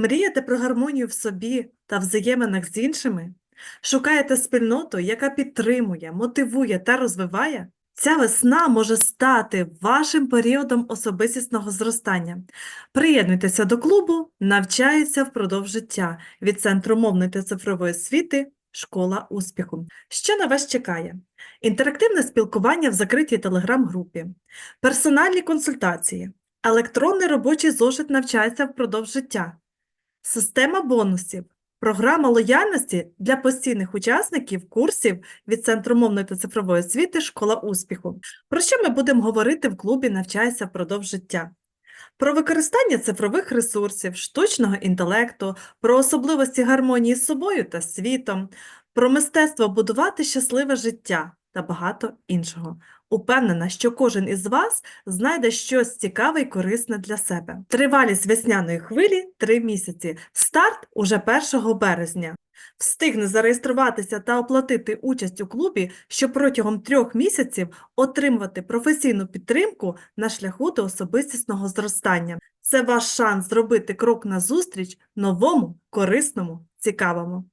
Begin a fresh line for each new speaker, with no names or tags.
Мрієте про гармонію в собі та взаєминах з іншими? Шукаєте спільноту, яка підтримує, мотивує та розвиває? Ця весна може стати вашим періодом особистісного зростання. Приєднуйтеся до клубу, навчаються впродовж життя від Центру мовної та цифрової освіти Школа успіху. Що на вас чекає? Інтерактивне спілкування в закритій телеграм-групі, персональні консультації, електронний робочий зошит навчається впродовж життя, система бонусів, програма лояльності для постійних учасників курсів від Центру мовної та цифрової освіти Школа успіху. Про що ми будемо говорити в клубі Навчайся впродовж життя? Про використання цифрових ресурсів, штучного інтелекту, про особливості гармонії з собою та світом, про мистецтво будувати щасливе життя та багато іншого. Упевнена, що кожен із вас знайде щось цікаве і корисне для себе. Тривалість весняної хвилі – 3 місяці. Старт уже 1 березня. Встигне зареєструватися та оплатити участь у клубі, щоб протягом трьох місяців отримувати професійну підтримку на шляху до особистісного зростання. Це ваш шанс зробити крок назустріч новому, корисному, цікавому.